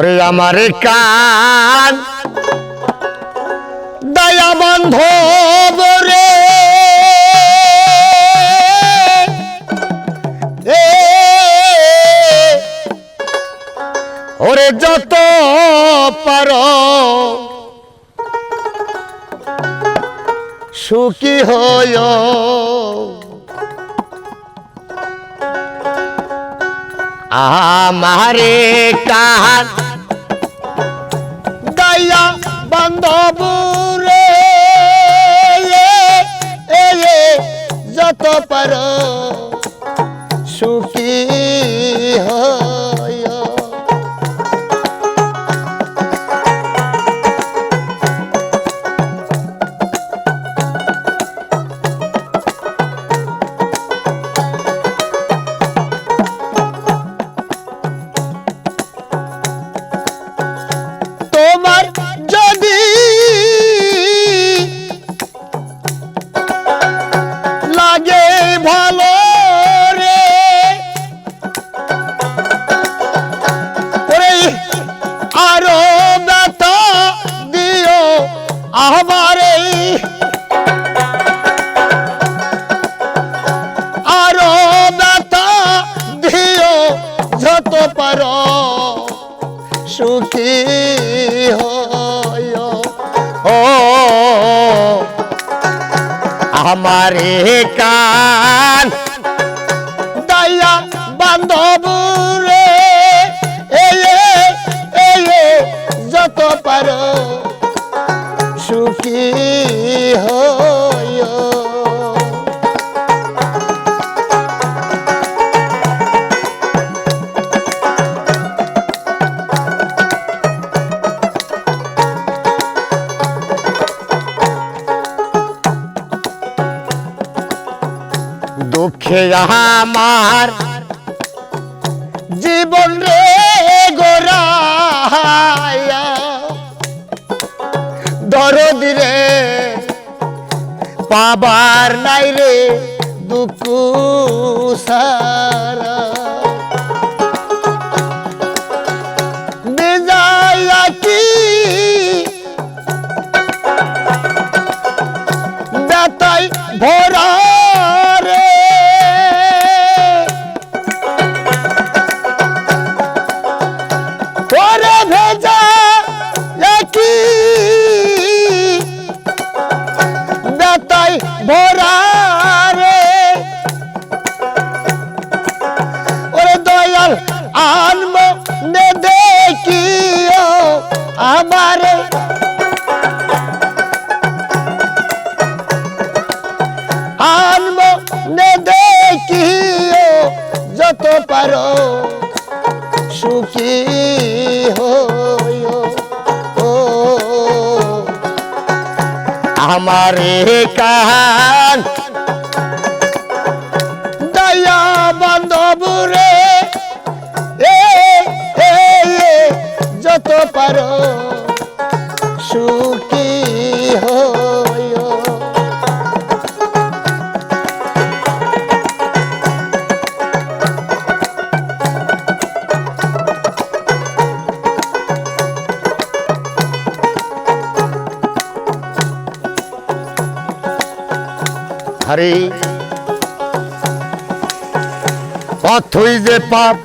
ওরে আমার কান। দয়া বন্ধ রে ওরে যত পারো। সুখী হয় আমারে কান। এ যত পার সুখী ভালো আমারে কান। দয়া বান্ধব রে এ এ, এ এ, যত পারো সুখী হয় দুঃখে আমার জীবন রে গোরায়া দরদ রে পাবার নাই রে দুঃখ সারা। ভেজা একই বেতাই ভরা আমারে কান হরে পথই যে পাপ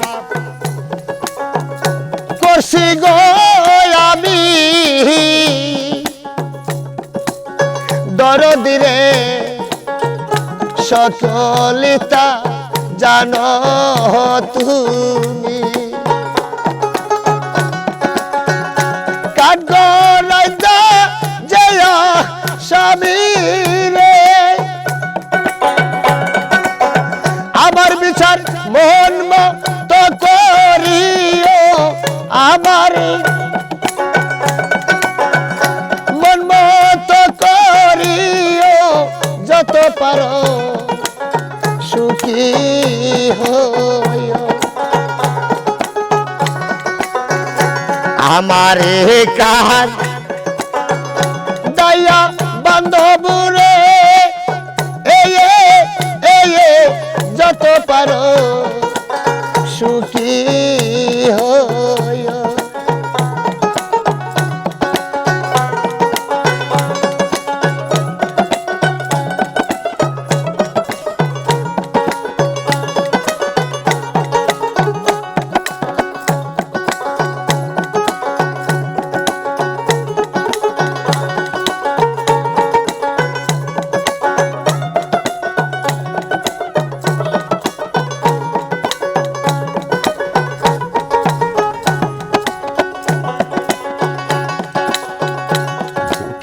করছি গো আমি। দরদিরে সকলিতা জানো তুমি। কাঠগড়ায় যা জয় স্বামী পারো সুখী আমারে কার দয়া বান্ধবরে যত পারো।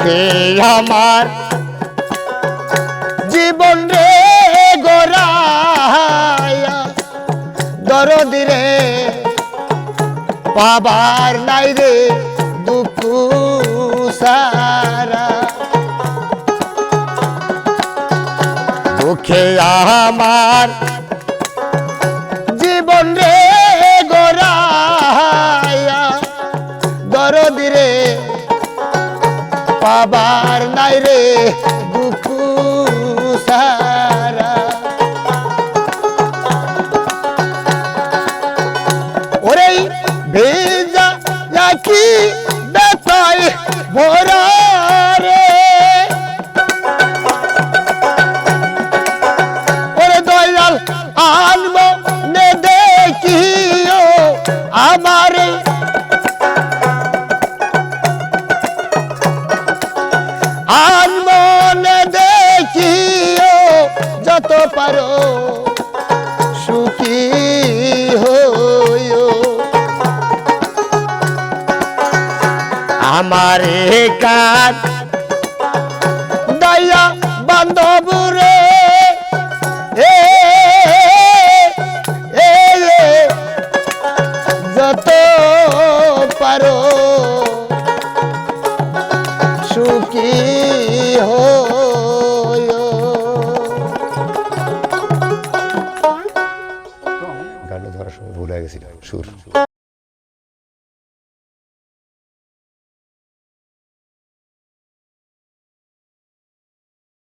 দুঃখে আমার। জীবন রে গোরায়া দরদি রে পাবার নাই রে দুঃখ সারা। দুঃখে আমার আমারে। আনব নে দেখিও যত পারো সুখী হইও। আমারে কাজ choro.